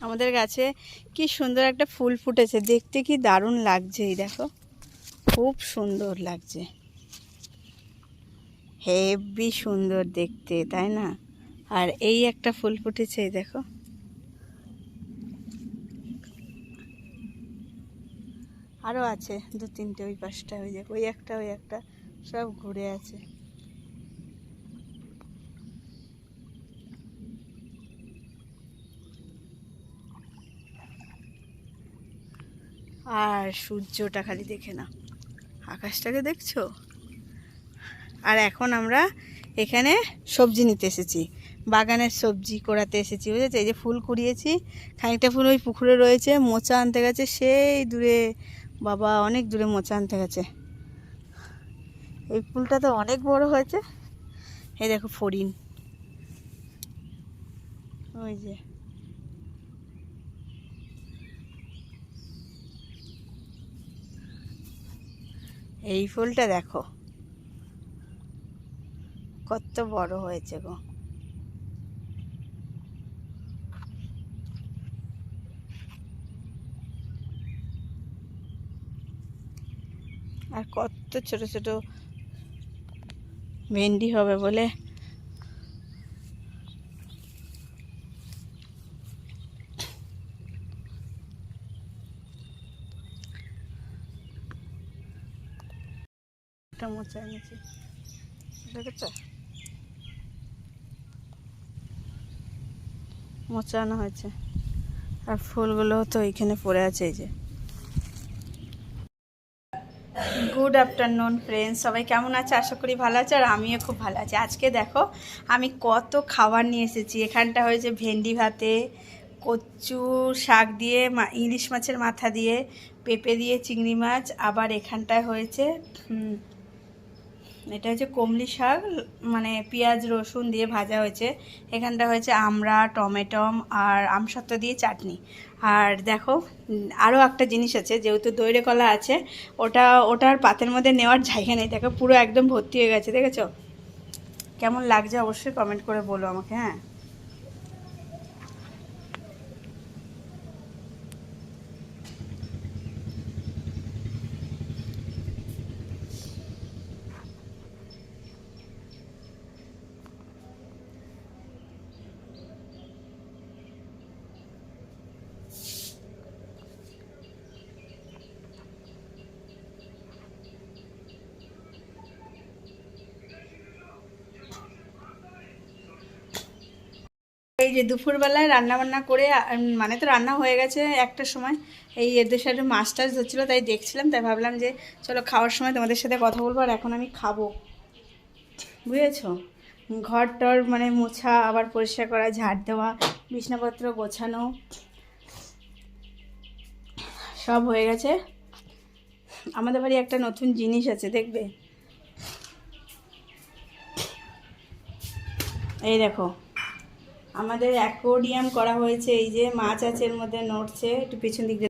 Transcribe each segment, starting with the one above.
আমাদের গাছে কি সুন্দর একটা ফুল ফুটেছে। দেখতে কি দারুণ লাগছে এই দেখো। খুব সুন্দর লাগছে। হেভি সুন্দর দেখতে, তাই না? আর এই একটা ফুল ফুটেছে, এই দেখো। আরও আছে দু তিনটে ওই পাশটা, ওই দেখো ওই একটা ওই একটা, সব ঘুরে আছে। আর সূর্যটা খালি দেখে না আকাশটাকে দেখছ? আর এখন আমরা এখানে সবজি নিতে এসেছি। বাগানের সবজি কোড়াতে এসেছি, বুঝেছ? এই যে ফুল কুড়িয়েছি, খানিকটা ফুল ওই পুকুরে রয়েছে, মোচা আনতে গেছে, সেই দূরে। বাবা, অনেক দূরে মোচা আনতে গেছে। এই ফুলটা তো অনেক বড় হয়েছে। এই দেখো ফড়িন ওই যে। এই ফুলটা দেখো। কত বড় হয়েছে গো। আর কত ছোট ছোট ভেন্ডি হবে বলে একটা মোচা এনেছি। দেখেছ? মোচা আনা হয়েছে। আর ফুলগুলো তো এইখানে পড়ে আছে এই যে। গুড আফটারনুন ফ্রেন্ডস সবাই কেমন আছে? আশা করি ভালো আছে, আর আমিও খুব ভালো আছি। আজকে দেখো, আমি কত খাবার নিয়ে এসেছি। এখানটা হয়েছে ভেন্ডি ভাতে, কচু শাক দিয়ে ইলিশ মাছের মাথা দিয়ে, পেঁপে দিয়ে, চিংড়ি মাছ। আবার এখানটায় হয়েছে এটা হচ্ছে কমলি শাক মানে পেঁয়াজ, রসুন দিয়ে ভাজা হয়েছে। এখানটা হয়েছে আমড়া টমেটম আর আমসত্ত্ব দিয়ে চাটনি। আর দেখো আরও একটা জিনিস আছে, যেহেতু দইরে কলা আছে, ওটা, ওটার পাতের মধ্যে নেওয়ার জায়গা নেই। দেখো, পুরো একদম ভর্তি হয়ে গেছে, দেখেছ? কেমন লাগছে অবশ্যই কমেন্ট করে বলো আমাকে হ্যাঁ? এই যে দুপুরবেলায় রান্না বান্না করে মানে তো রান্না হয়ে গেছে একটার সময়। এই এদের সাথে মাছ টাছ ধরছিলো তাই দেখছিলাম, তাই ভাবলাম যে চলো খাওয়ার সময় তোমাদের সাথে কথা বলব, আর এখন আমি খাব। বুঝেছ? ঘর টর মানে মোছা, আবার পরিষ্কার করা, ঝাড় দেওয়া, বিছনাপত্র গোছানো, সব হয়ে গেছে। আমাদের বাড়ি একটা নতুন জিনিস আছে, দেখবে? এই দেখো। আমাদের অ্যাকোরিয়াম করা হয়েছে, এই যে মাছ আছে এর মধ্যে নড়ছে, একটু পেছন দিক দিয়ে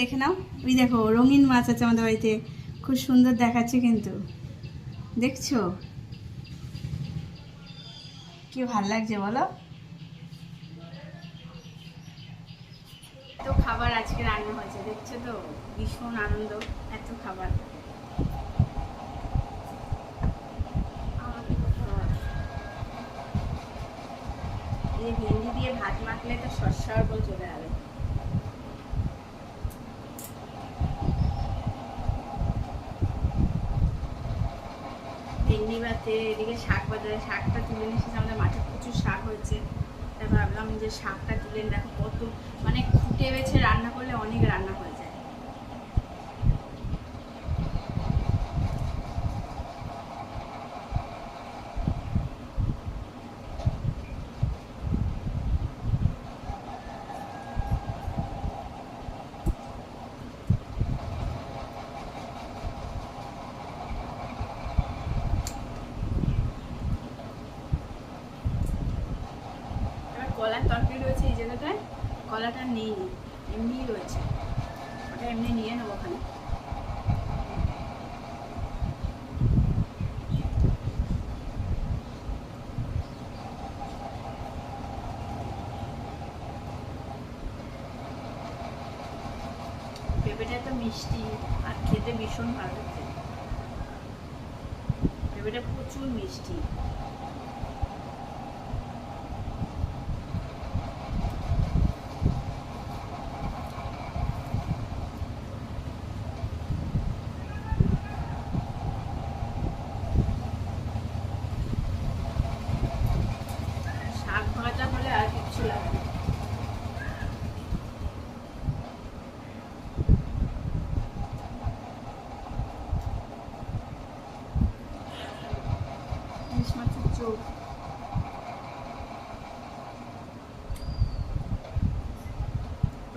দেখে নাও। ওই দেখো, রঙিন মাছ আছে আমাদের বাড়িতে। খুব সুন্দর দেখাচ্ছে কিন্তু। দেখছ? কি ভালো লাগছে বলো? এত খাবার আজকে রান্না হয়েছে, দেখছ তো? ভীষণ আনন্দ, এত খাবার। এই ভেন্ডি দিয়ে ভাত মাখলে তো সরষার বল চলে যাবে ভেন্ডি ভাতে এদিকে শাক বাজারে, শাকটা তুলে নিয়ে এসেছে আমাদের মাঠে, প্রচুর শাক হয়েছে। তাই ভাবলাম যে শাকটা তুলে দেখো কত মানে খুঁটে বেছে রান্না করলে অনেক রান্না হয়ে। জায়গাটায় কলাটা নেই এমনি রয়েছে। ওটা এমনি নিয়ে নেব ওখানে। পেঁপেটা তো মিষ্টি, আর খেতে ভীষণ ভালো লাগছে পেঁপেটা প্রচুর মিষ্টি।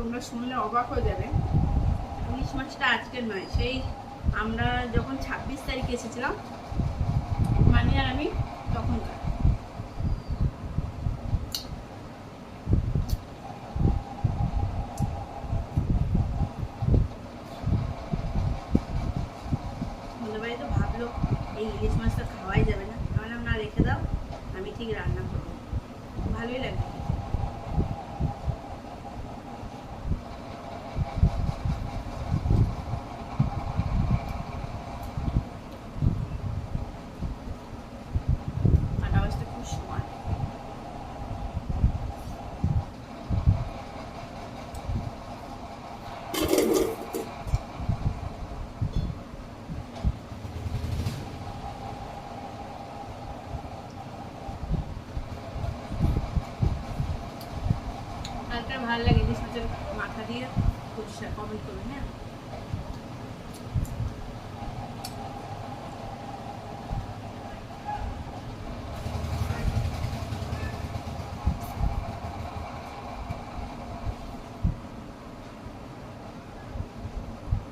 তোমরা শুনলে অবাক হয়ে যাবে। ইলিশ মাছটা আজকের নয়, সেই আমরা যখন ছাব্বিশ তারিখে এসেছিলাম মানে আর আমি তখনকার। তো ভাবলো, এই ইলিশ মাছটা খাওয়াই যাবে না। আমি না, রেখে দাও, আমি ঠিক রান্না করব। ভালোই লাগে আটা বাজতে খুব সময় কালকে ভালো লাগে মাছের মাথা দিয়ে কমেন্ট করবেন হ্যাঁ?